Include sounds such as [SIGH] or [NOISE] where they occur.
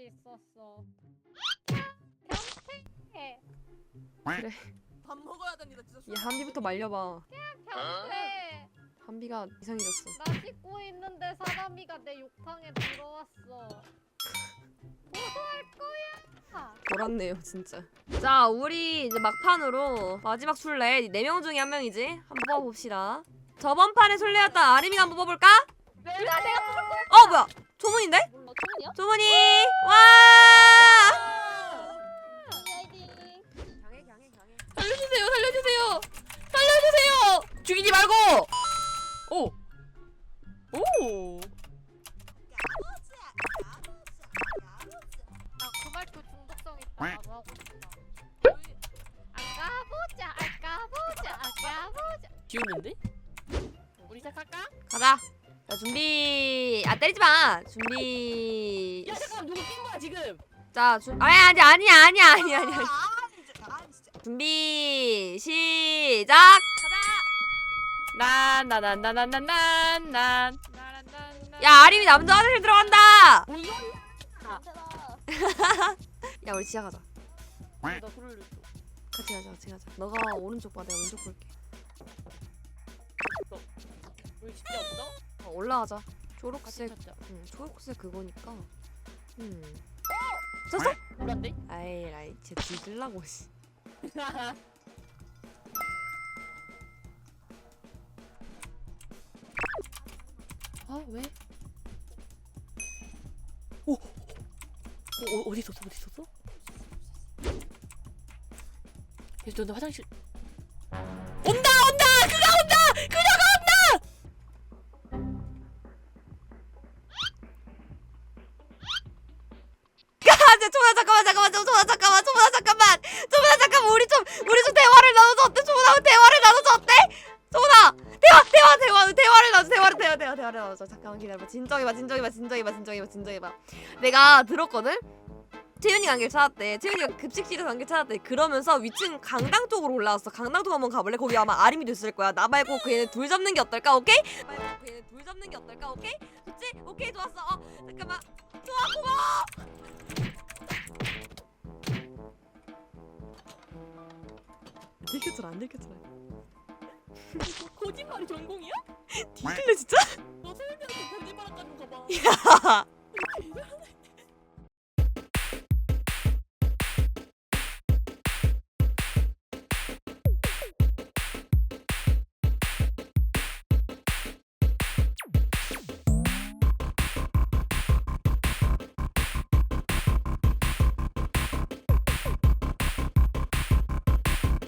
같이 있었어. 평생 그래 밥 먹어야 됩니다 진짜. 얘 한비부터 말려봐 평생 한비가 이상해졌어 나 씻고 있는데 사람이가 내 욕탕에 들어왔어. 고소할 거야. 돌았네요 진짜 자 우리 이제 막판으로 마지막 술래 4명 중에 한 명이지 한번 뽑아봅시다 저번 판에 술래였던 아림이가 한번 뽑아볼까? 내가 내가 뽑을 거야. 어 뭐야 조문인데? 초문이야? 조문이 와 아이디. 강해 강해 강해 살려주세요, 살려주세요, 살려주세요. 죽이지 말고. 오, 오. 나그 말투 중독성 있다고 하고 싶다. 아까 보자, 아까 보자, 아까 보자. 귀엽는데? 우리 시작할까? 가자 자 준비 아 때리지 마 준비 야 잠깐 누구 낀 거야 지금? 자 준... 아니 아니 아니야 아니야 아니야 아니야 아 진짜 준비 시작 난난난난난난난. 야 아림이 남자 화장실 들어간다 뭔 소리야? 야 우리 나 냈어. 같이 가자 같이 가자 너가 오른쪽 봐 내가 왼쪽 볼게 우리 진짜 없어? 어, 올라가자 같이 초록색 찾자. 응, 초록색 그거니까 음 쳤어? 몰랐네. 아이 아이 쟤 뒤질라고 씨 [LAUGHS] 아 왜? 오, 오, 어, 어디 있었어? 어디 있었어? 얘 너네 화장실 아, 쟤 초나 잠깐만 잠깐만 초나 잠깐만 초나 잠깐만. 초나 잠깐만 우리 좀 우리 좀 대화를 나눠서 어때? 초나 대화를 나눠서 어때? 초나 대화 대화 대화 대화를 나눠 대화를 대화 대화 대화를 나눠서. 잠깐만 기다려봐. 진정해봐 진정해봐 진정해봐 진정해봐 진정해봐. 내가 들었거든? 채윤이가 안길 찾았대. 채윤이가 급식실에서 안길 찾았대. 그러면서 위층 강당 쪽으로 올라왔어. 강당 쪽 한번 가볼래? 거기 아마 아림이 됐을 거야. 나 말고 그 얘네 둘 잡는 게 어떨까? 오케이? 나 말고 그 얘네 둘 잡는 게 어떨까? 오케이? 좋지? 오케이 좋았어. 어 잠깐만. 좋아 고마워 들켰잖아 안 들켰잖아 [LAUGHS] 거짓말이 전공이야? 뒤질래 진짜? 너 설명해서 거짓말한다는 거 봐. 야